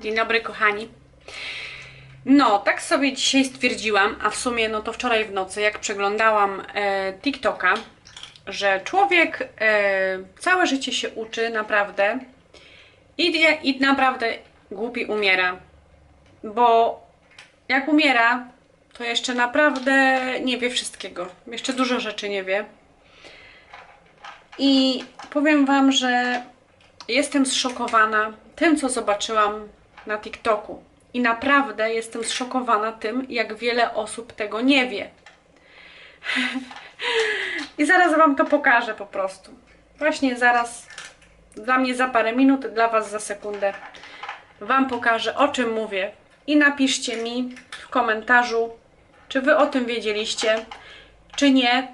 Dzień dobry, kochani. No, tak sobie dzisiaj stwierdziłam, a w sumie no to wczoraj w nocy, jak przeglądałam e, TikToka, że człowiek e, całe życie się uczy naprawdę i, i naprawdę głupi umiera. Bo jak umiera, to jeszcze naprawdę nie wie wszystkiego. Jeszcze dużo rzeczy nie wie. I powiem Wam, że jestem zszokowana tym, co zobaczyłam na TikToku. I naprawdę jestem zszokowana tym, jak wiele osób tego nie wie. I zaraz Wam to pokażę po prostu. Właśnie zaraz, dla mnie za parę minut, dla Was za sekundę, Wam pokażę, o czym mówię. I napiszcie mi w komentarzu, czy Wy o tym wiedzieliście, czy nie.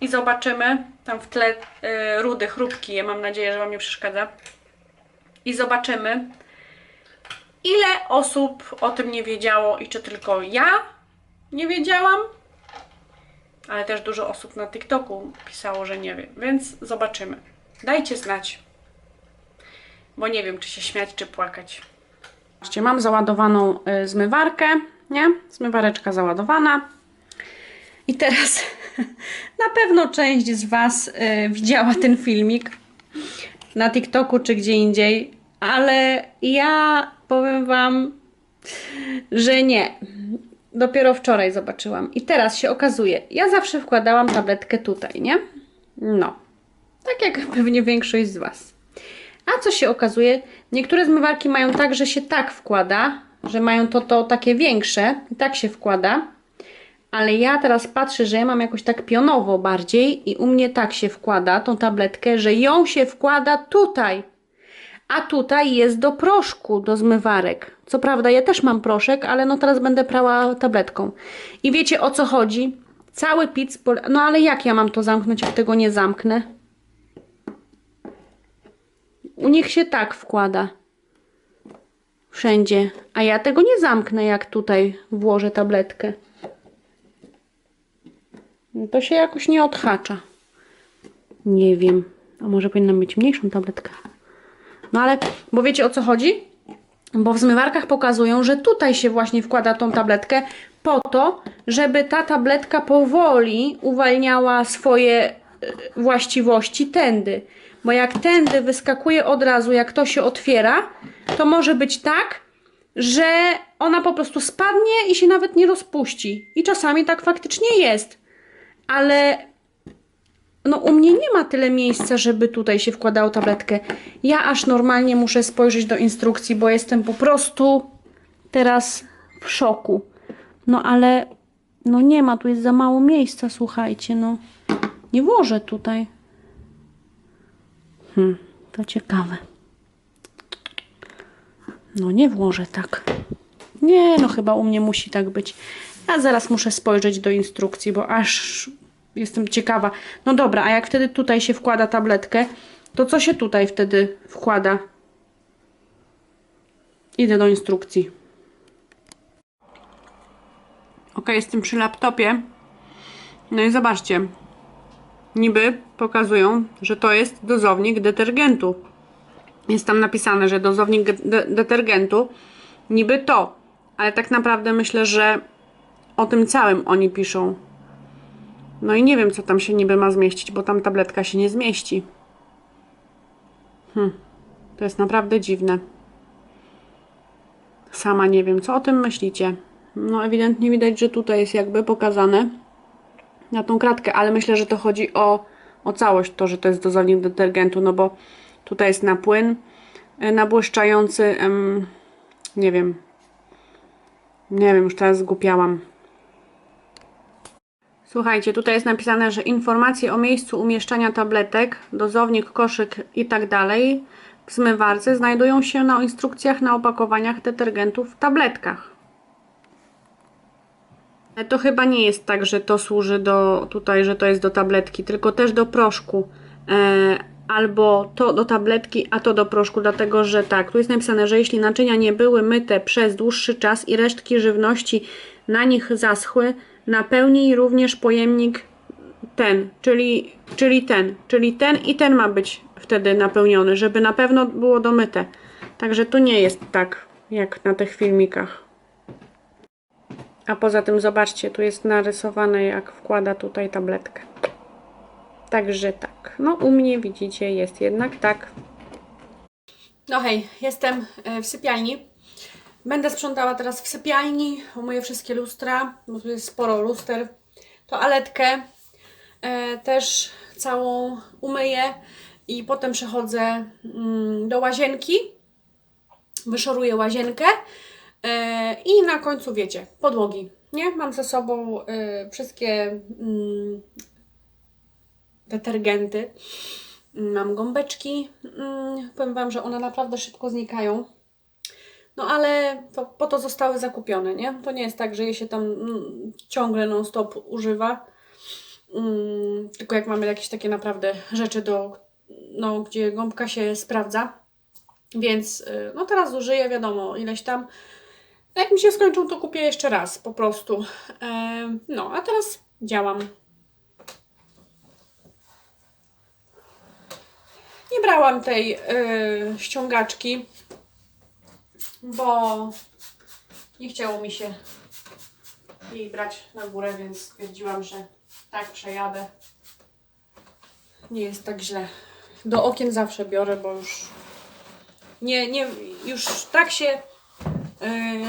I zobaczymy. Tam w tle y, rudy chrupki. Ja mam nadzieję, że Wam nie przeszkadza. I zobaczymy, ile osób o tym nie wiedziało i czy tylko ja nie wiedziałam. Ale też dużo osób na TikToku pisało, że nie wie. Więc zobaczymy. Dajcie znać. Bo nie wiem, czy się śmiać, czy płakać. Zobaczcie, mam załadowaną y, zmywarkę, nie? Zmywareczka załadowana. I teraz na pewno część z Was y, widziała ten filmik na TikToku czy gdzie indziej, ale ja powiem Wam, że nie. Dopiero wczoraj zobaczyłam. I teraz się okazuje, ja zawsze wkładałam tabletkę tutaj, nie? No. Tak jak pewnie większość z Was. A co się okazuje, niektóre zmywarki mają tak, że się tak wkłada, że mają to, to takie większe i tak się wkłada. Ale ja teraz patrzę, że ja mam jakoś tak pionowo bardziej i u mnie tak się wkłada tą tabletkę, że ją się wkłada tutaj. A tutaj jest do proszku, do zmywarek. Co prawda ja też mam proszek, ale no teraz będę prała tabletką. I wiecie o co chodzi? Cały pic, no ale jak ja mam to zamknąć, jak tego nie zamknę? U nich się tak wkłada. Wszędzie. A ja tego nie zamknę, jak tutaj włożę tabletkę. No To się jakoś nie odhacza. Nie wiem. A może powinna mieć mniejszą tabletkę? No ale, bo wiecie o co chodzi? Bo w zmywarkach pokazują, że tutaj się właśnie wkłada tą tabletkę po to, żeby ta tabletka powoli uwalniała swoje e, właściwości tędy. Bo jak tędy wyskakuje od razu, jak to się otwiera, to może być tak, że ona po prostu spadnie i się nawet nie rozpuści. I czasami tak faktycznie jest. Ale no u mnie nie ma tyle miejsca, żeby tutaj się wkładało tabletkę. Ja aż normalnie muszę spojrzeć do instrukcji, bo jestem po prostu teraz w szoku. No ale no nie ma, tu jest za mało miejsca, słuchajcie, no. Nie włożę tutaj. Hmm, to ciekawe. No nie włożę tak. Nie, no chyba u mnie musi tak być. Ja zaraz muszę spojrzeć do instrukcji, bo aż jestem ciekawa. No dobra, a jak wtedy tutaj się wkłada tabletkę, to co się tutaj wtedy wkłada? Idę do instrukcji. Ok, jestem przy laptopie. No i zobaczcie. Niby pokazują, że to jest dozownik detergentu. Jest tam napisane, że dozownik de detergentu niby to, ale tak naprawdę myślę, że o tym całym oni piszą. No i nie wiem, co tam się niby ma zmieścić, bo tam tabletka się nie zmieści. Hm, to jest naprawdę dziwne. Sama nie wiem, co o tym myślicie. No ewidentnie widać, że tutaj jest jakby pokazane na tą kratkę, ale myślę, że to chodzi o, o całość, to, że to jest dozownik detergentu, no bo tutaj jest na płyn e, nabłyszczający, em, nie wiem, nie wiem, już teraz zgłupiałam. Słuchajcie, tutaj jest napisane, że informacje o miejscu umieszczania tabletek, dozownik, koszyk i tak dalej w zmywarce znajdują się na instrukcjach na opakowaniach detergentów w tabletkach. To chyba nie jest tak, że to służy do tutaj, że to jest do tabletki, tylko też do proszku. E, albo to do tabletki, a to do proszku, dlatego że tak, tu jest napisane, że jeśli naczynia nie były myte przez dłuższy czas i resztki żywności na nich zaschły, napełnij również pojemnik ten, czyli, czyli ten, czyli ten i ten ma być wtedy napełniony, żeby na pewno było domyte. Także tu nie jest tak. jak na tych filmikach. A poza tym zobaczcie, tu jest narysowane jak wkłada tutaj tabletkę. Także tak. No u mnie widzicie jest jednak tak. No hej, jestem e, w sypialni. Będę sprzątała teraz w sypialni, umyję wszystkie lustra, bo tu jest sporo luster. Toaletkę e, też całą umyję i potem przechodzę mm, do łazienki. Wyszoruję łazienkę e, i na końcu wiecie, podłogi. Nie? Mam ze sobą e, wszystkie mm, detergenty. Mam gąbeczki. Mm, powiem Wam, że one naprawdę szybko znikają. No ale po to zostały zakupione, nie? To nie jest tak, że je się tam mm, ciągle non-stop używa. Mm, tylko jak mamy jakieś takie naprawdę rzeczy, do, no, gdzie gąbka się sprawdza. Więc y, no teraz użyję, wiadomo, ileś tam. Jak mi się skończą, to kupię jeszcze raz po prostu. Em, no, a teraz działam. Nie brałam tej y, ściągaczki, bo nie chciało mi się jej brać na górę, więc stwierdziłam, że tak przejadę. Nie jest tak źle. Do okien zawsze biorę, bo już nie, nie, już tak się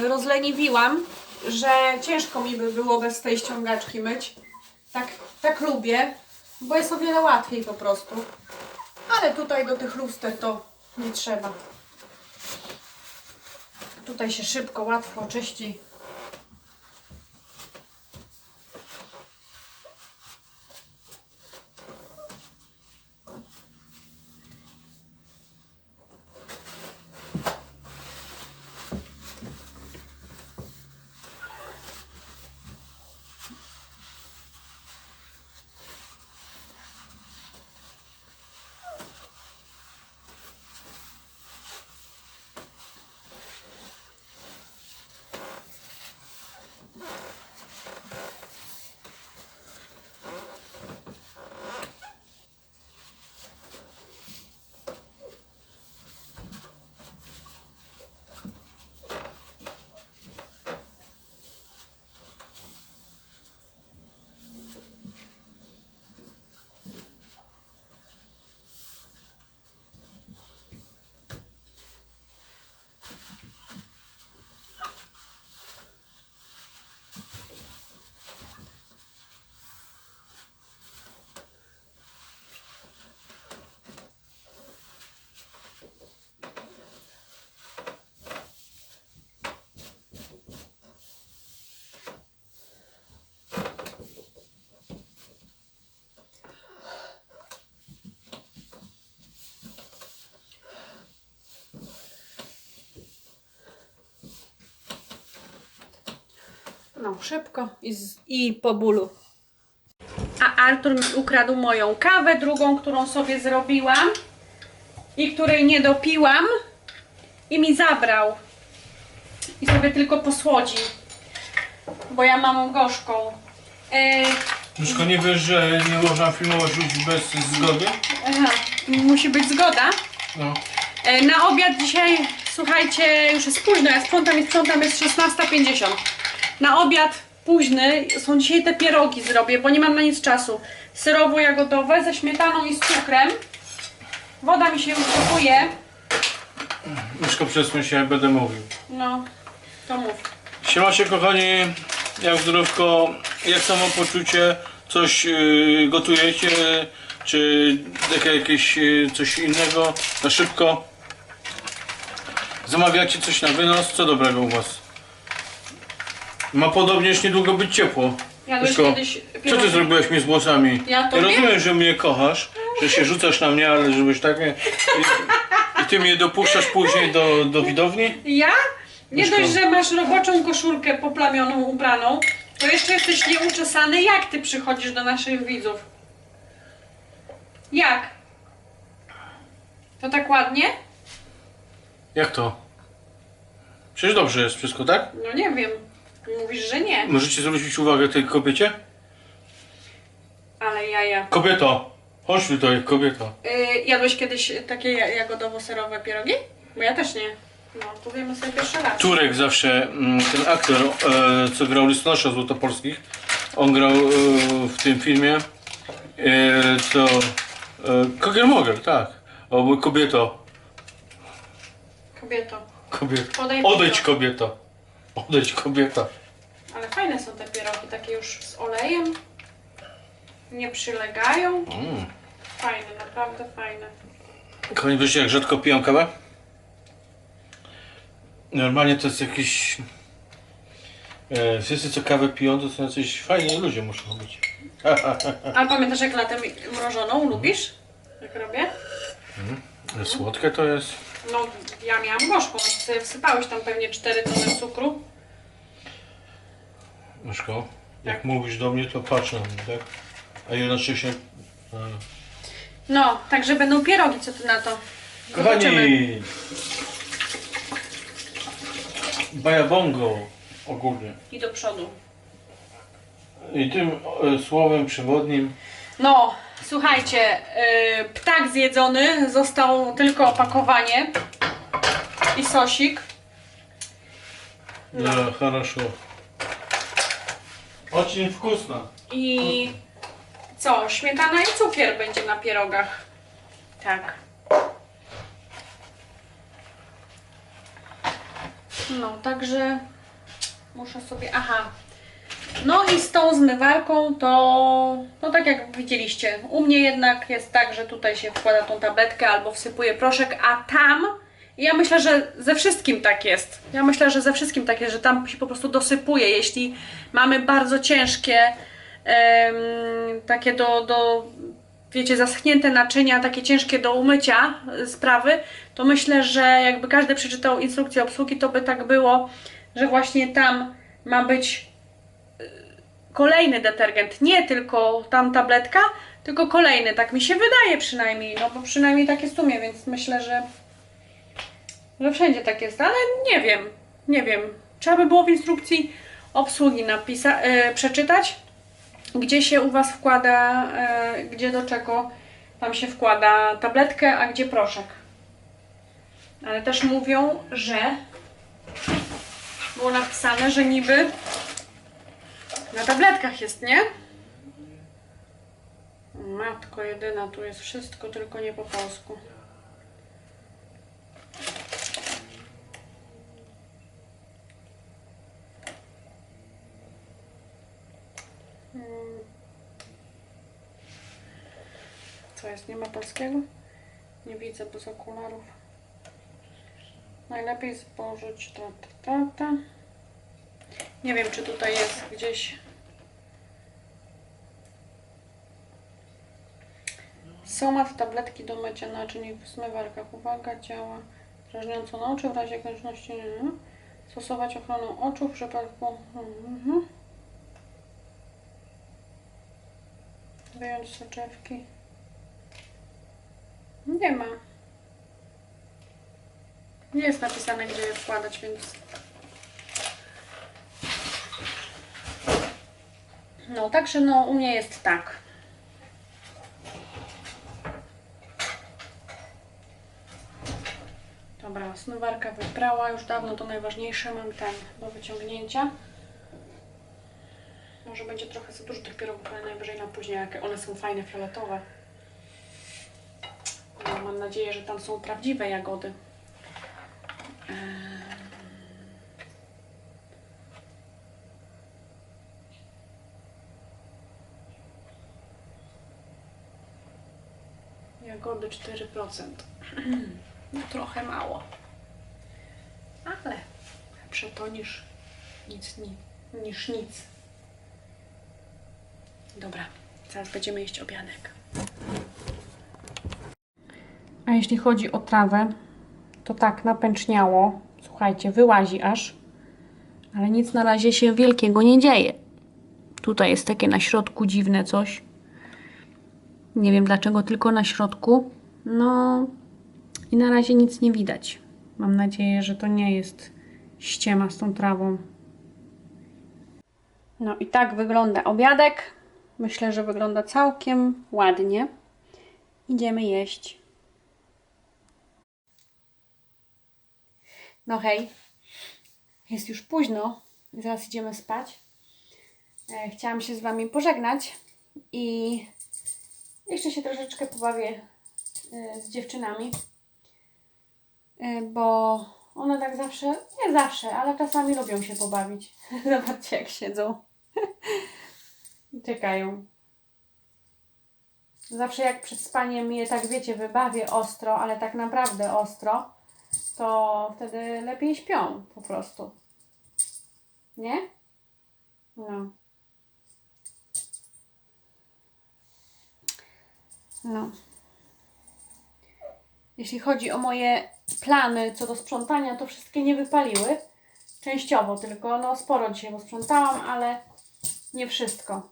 y, rozleniwiłam, że ciężko mi by było bez tej ściągaczki myć. Tak, tak lubię, bo jest o wiele łatwiej po prostu. Ale tutaj do tych luster to nie trzeba. Tutaj się szybko, łatwo czyści. No, szybko i, z, i po bólu. A Artur mi ukradł moją kawę, drugą, którą sobie zrobiłam i której nie dopiłam i mi zabrał. I sobie tylko posłodzi, bo ja mam gorzką. Myszko, nie wiesz, że nie można filmować ludzi bez zgody? aha, musi być zgoda. No. E, Na obiad dzisiaj, słuchajcie, już jest późno, ja sprzątam i sprzątam, jest 16.50. Na obiad późny są dzisiaj te pierogi zrobię, bo nie mam na nic czasu. Syrowo-jagodowe ze śmietaną i z cukrem. Woda mi się już gotuje. Myszko, przesuń się, będę mówił. No, to mów. Siemacie kochani, jak zdrowko, jak samopoczucie, coś yy, gotujecie, czy jakieś yy, coś innego na szybko? Zamawiacie coś na wynos, co dobrego u was? Ma podobnież niedługo być ciepło. Jadłeś Myszko, kiedyś co ty zrobiłeś mi z włosami? Ja tobie? rozumiem, że mnie kochasz, że się rzucasz na mnie, ale żebyś tak mnie... I, i ty mnie dopuszczasz później do, do widowni? Ja? Nie Myszko. dość, że masz roboczą koszulkę poplamioną, ubraną, to jeszcze jesteś nieuczesany. Jak ty przychodzisz do naszych widzów? Jak? To tak ładnie? Jak to? Przecież dobrze jest wszystko, tak? No nie wiem. Mówisz, że nie. Możecie zwrócić uwagę tej kobiecie? Ale jaja. Kobieto! Chodź tutaj, kobieto. Yy, jadłeś kiedyś takie ja- jagodowo-serowe pierogi? Bo ja też nie. No, wiemy sobie pierwszy raz. Turek zawsze, mm, ten aktor, e, co grał listonosza złotopolskich, on grał e, w tym filmie, e, co... E, Kogiel Mogel, tak. O, mój kobieto. Kobieto. Kobieto. Podaj Odejdź piwo. kobieto. Odejdź kobieto. Ale fajne są te pierogi, takie już z olejem. Nie przylegają. Mm. Fajne, naprawdę fajne. Kochani, wiecie jak rzadko piją kawę? Normalnie to jest jakiś... E, wszyscy co kawę piją to są jacyś fajni ludzie muszą być. A pamiętasz jak latem mrożoną lubisz? Jak robię? Słodkie to jest. No, ja miałam gorzką. Ty wsypałeś tam pewnie 4 tony cukru. Myszko, jak mówisz do mnie, to patrz na mnie, tak? A jednocześnie... e, No, także będą pierogi, co ty na to? Zobaczymy. Kochani! Bajabongo ogólnie. I do przodu. I tym e, słowem przewodnim No, słuchajcie, yy, ptak zjedzony, został tylko opakowanie i sosik. no. хорошо. Очень вкусно. I co? Śmietana i cukier będzie na pierogach. Tak. No, także muszę sobie. Aha. no i z tą zmywarką to, no tak jak widzieliście, u mnie jednak jest tak, że tutaj się wkłada tą tabletkę albo wsypuje proszek, a tam ja myślę, że ze wszystkim tak jest. Ja myślę, że ze wszystkim tak jest, że tam się po prostu dosypuje. Jeśli mamy bardzo ciężkie, takie do, do, wiecie, zaschnięte naczynia, takie ciężkie do umycia sprawy, to myślę, że jakby każdy przeczytał instrukcję obsługi, to by tak było, że właśnie tam ma być kolejny detergent, nie tylko tam tabletka, tylko kolejny, tak mi się wydaje przynajmniej, no bo przynajmniej tak jest u mnie, więc myślę, że że wszędzie tak jest, ale nie wiem, nie wiem. Trzeba by było w instrukcji obsługi napisa- e, przeczytać, gdzie się u Was wkłada, e, gdzie do czego tam się wkłada tabletkę, a gdzie proszek. Ale też mówią, że było napisane, że niby na tabletkach jest, nie? Matko jedyna, tu jest wszystko, tylko nie po polsku. Co jest? Nie ma polskiego? Nie widzę bez okularów. Najlepiej spożyć ta, ta, ta, ta. Nie wiem, czy tutaj jest gdzieś. Somat tabletki do mycia naczyń w zmywarkach. Uwaga, działa drażniąco na oczy w razie konieczności. Nie, nie. Stosować ochronę oczu w przypadku. Mhm. Wyjąć soczewki. Nie ma. Nie jest napisane, gdzie je wkładać, więc. No, także no, u mnie jest tak. Dobra, zmywarka wybrała już dawno, to najważniejsze mam ten do wyciągnięcia. Może będzie trochę za dużo tych pierogów, ale najwyżej na później, jakie one są fajne, fioletowe. No, mam nadzieję, że tam są prawdziwe jagody. Eee, Jagody 4%. No trochę mało. Ale lepsze to niż nic, ni, niż nic. Dobra, zaraz będziemy jeść obiadek. A jeśli chodzi o trawę, to tak napęczniało. Słuchajcie, wyłazi aż. Ale nic na razie się wielkiego nie dzieje. Tutaj jest takie na środku dziwne coś. Nie wiem dlaczego tylko na środku. No i na razie nic nie widać. Mam nadzieję, że to nie jest ściema z tą trawą. No i tak wygląda obiadek. Myślę, że wygląda całkiem ładnie. Idziemy jeść. No hej, jest już późno, zaraz idziemy spać. E, chciałam się z Wami pożegnać i jeszcze się troszeczkę pobawię e, z dziewczynami, E, bo one tak zawsze, nie zawsze, ale czasami lubią się pobawić. Zobaczcie jak siedzą. Czekają. Zawsze jak przed spaniem je tak wiecie, wybawię ostro, ale tak naprawdę ostro, to wtedy lepiej śpią po prostu. Nie? No. No. Jeśli chodzi o moje plany co do sprzątania, to wszystkie nie wypaliły. Częściowo tylko, no sporo dzisiaj posprzątałam, ale nie wszystko.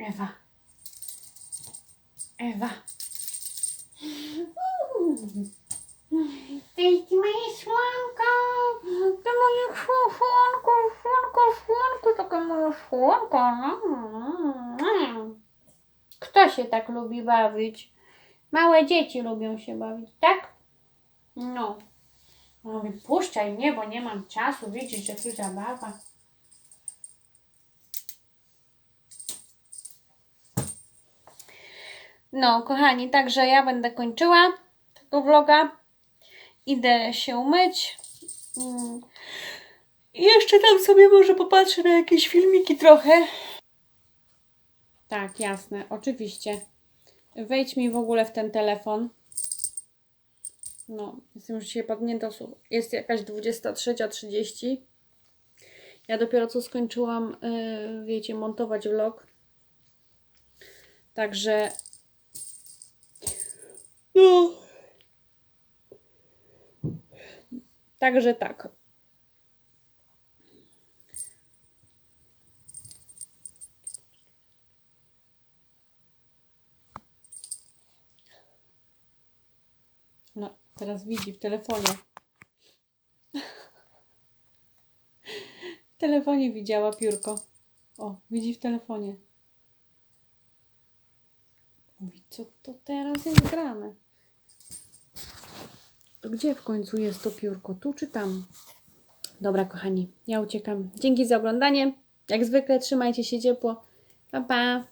Ewa. Ewa. Ty moje słonko. Ty moje słonko, słonko, słonko, takie moje słonko. Kto się tak lubi bawić? Małe dzieci lubią się bawić, tak? No. Mówię, puszczaj mnie, bo nie mam czasu. Widzisz, że tu zabawa. No, kochani, także ja będę kończyła tego vloga. Idę się myć. Mm. I jeszcze tam sobie może popatrzę na jakieś filmiki trochę. Tak, jasne, oczywiście. Wejdź mi w ogóle w ten telefon. No, jestem już dzisiaj padnięta. Jest jakaś 23.30. Ja dopiero co skończyłam, yy, wiecie, montować vlog. Także no. Także tak. No, teraz widzi w telefonie. W telefonie widziała piórko. O, widzi w telefonie. Mówi, co jest grane? To gdzie w końcu jest to piórko? Tu czy tam? Dobra, kochani, ja uciekam. Dzięki za oglądanie. Jak zwykle trzymajcie się ciepło. Pa, pa.